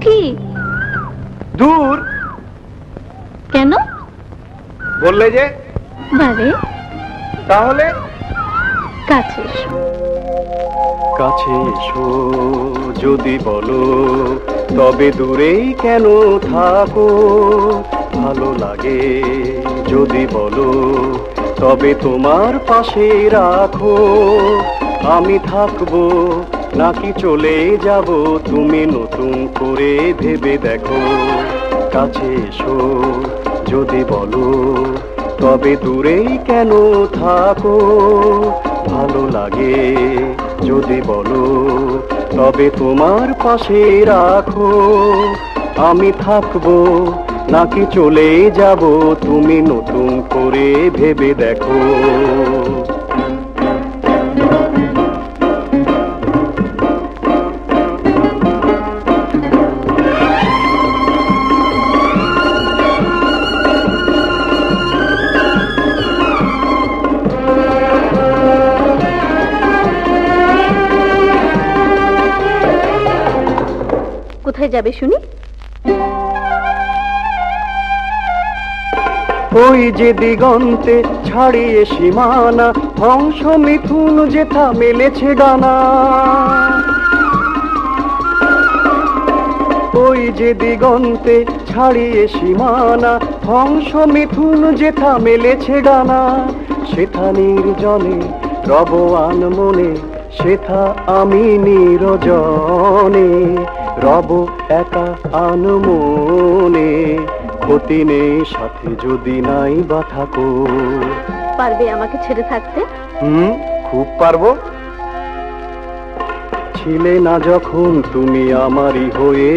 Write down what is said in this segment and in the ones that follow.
কি? দূর। কেন? বললে যে? বারে। তাহলে? কাছে এসো। কাছে এসো যদি বলো তবে দূরেই কেন থাকো? ভালো লাগে যদি বলো তবে তোমার পাশে রাখো। আমি থাকব নাকি চলে যাব? তুমি নতুন করে ভেবে দেখো। কাছে এসো, যদি বলো, তবে দূরেই কেন থাকো? ভালো লাগে, যদি বলো, তবে তোমার পাশে রাখো। আমি থাকব, নাকি চলে যাব? তুমি নতুন করে ভেবে দেখো। কোথায় যাবে শুনি? ওই যে দিগন্তে ছাড়িয়ে সীমানা হংস মিথুন যেথা মেলেছে ডানা। ওই যে দিগন্তে ছাড়িয়ে সীমানা হংস মিথুন যেথা মেলেছে ডানা। সেথা নির্জনে রব মনে, সেথা আমি নিরজনে। রব একা আন মনে ক্ষতি নেই সাথে যদি নাই বা থাকো পারবে আমাকে ছেড়ে থাকতে? হুম খুব পারব। ছিলে না যখন তুমি আমারই হয়ে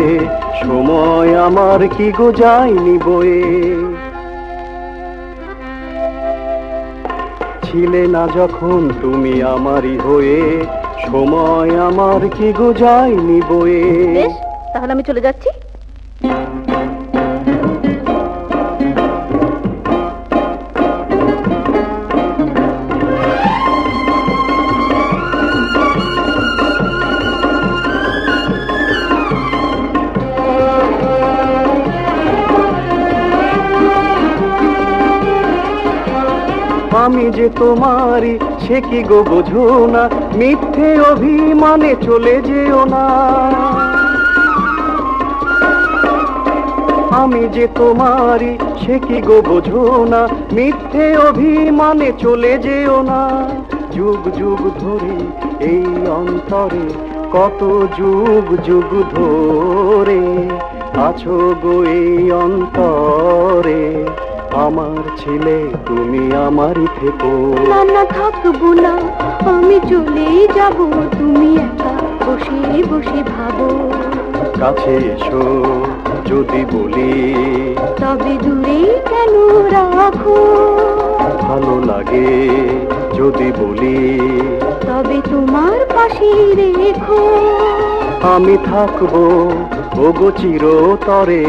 সময় আমার কি গো যায়নি বয়ে। ছিলে না যখন তুমি আমারই হয়ে সময় আমার কি গো যায়নি বয়ে বেশ তাহলে আমি চলে যাচ্ছি। আমি যে তোমারই, সে কি গো বোঝো না? মিথ্যে অভিমানে চলে যেও না। আমি যে তোমারই, সে কি গো বোঝো না? মিথ্যে অভিমানে চলে যেও না। যুগ যুগ ধরে, এই অন্তরে, কত যুগ যুগ ধরে আছো গো এই অন্তরে। আমার ছেলে তুমি আমারই থেকো। না না থাকব না আমি চলেই যাব তুমি একা বসে বসে ভাবো। কাছে এসো যদি বলি। তবে দূরে কেন রাখো? ভালো লাগে যদি বলি। তবে তোমার পাশে রেখো। আমি থাকব, ওগো চিরতরে।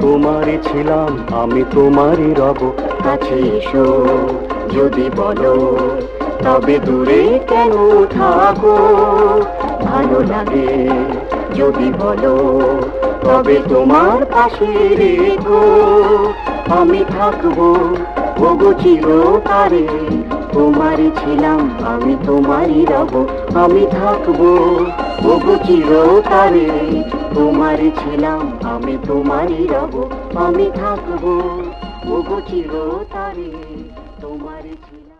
তোমারই ছিলাম, আমি তোমারই রব। কাছে এসো, যদি বলো, তবে দূরে কেন থাকো? ভালো লাগে, যদি বলো, তবে তোমার পাশে রেখো। আমি থাকব ওগো চিরতরে তোমারই ছিলাম, আমি তোমারই রব, আমি থাকব। ওগো চিরতরে তোমারই ছিলাম, আমি তোমারই রব, আমি থাকব। ওগো চিরতরে তোমারই ছিলাম।